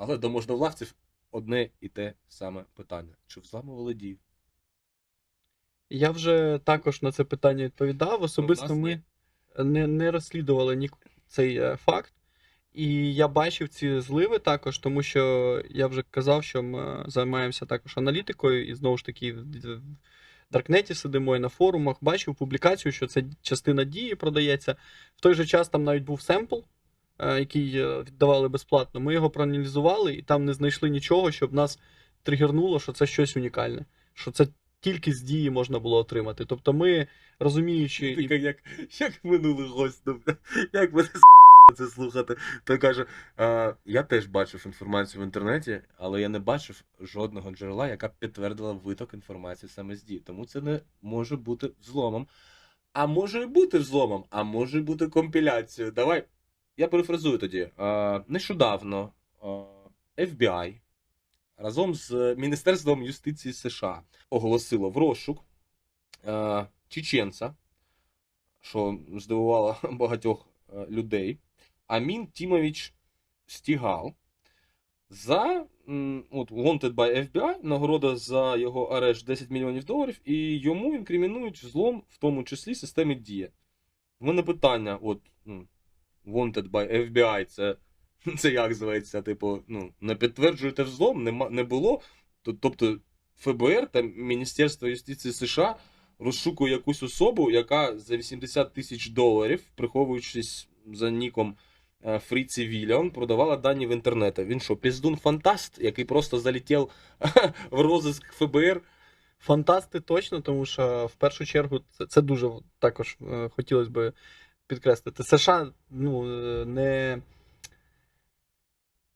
Але до можновладців одне і те саме питання: чи взламували дію? Я вже також на це питання відповідав. Особисто нас ми не, не розслідували ні цей е, факт. І я бачив ці зливи також, тому що я вже казав, що ми займаємося також аналітикою, і знову ж таки в Даркнеті сидимо і на форумах. Бачив публікацію, що це частина дії продається. В той же час там навіть був семпл, який е, віддавали безплатно. Ми його проаналізували і там не знайшли нічого, щоб нас тригернуло, що це щось унікальне, що це тільки з дії можна було отримати. Тобто ми, розуміючи. і- Ти як, як минулий гость, ну, як мене це слухати. Той каже: а, я теж бачив інформацію в інтернеті, але я не бачив жодного джерела, яка б підтвердила виток інформації саме з дії. Тому це не може бути взломом. А може і бути взломом, а може і бути компіляцією. Давай. Я перефразую тоді. Нещодавно FBI разом з Міністерством юстиції США оголосило в розшук чеченця, що здивувало багатьох е, людей. Амін Тімович Стігал за от, Wanted by FBI, нагорода за його арешт 10 мільйонів доларів, і йому інкримінують взлом, в тому числі системи Дія. У мене питання: от, Wanted by FBI, це, це як зветься? Типу, ну, не підтверджуєте взлом, нема, не було. Тобто ФБР та Міністерство юстиції США розшукує якусь особу, яка за 80 тисяч доларів, приховуючись за ніком е, Фріці Вільям, продавала дані в інтернеті. Він що, піздун фантаст, який просто залетів в розиск ФБР? Фантасти точно, тому що в першу чергу це, це дуже також е, хотілося б підкреслити. США ну, е, не,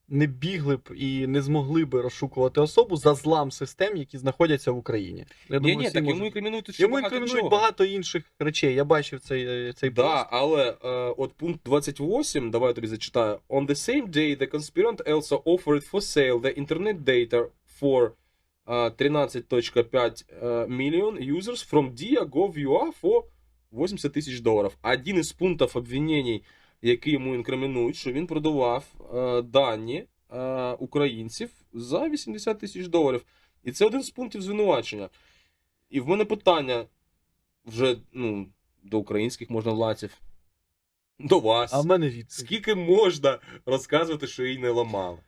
не бігли б і не змогли б розшукувати особу за злам систем, які знаходяться в Україні. Я Ні, ні, всі так йому можуть- інкримінують ще йому багато інкримінують багато інших речей. Я бачив цей, е, цей Да, пост. але е, от пункт 28, давай я тобі зачитаю. On the same day, the conspirant also offered for sale the internet data for е, 13.5 е, million users from dia.gov.ua for 80 тисяч доларів. Один із пунктів обвинений, які йому інкримінують, що він продавав е, дані е, українців за 80 тисяч доларів. І це один з пунктів звинувачення. І в мене питання вже ну, до українських можновладців, до вас. А в мене відповідь. Скільки можна розказувати, що її не ламали?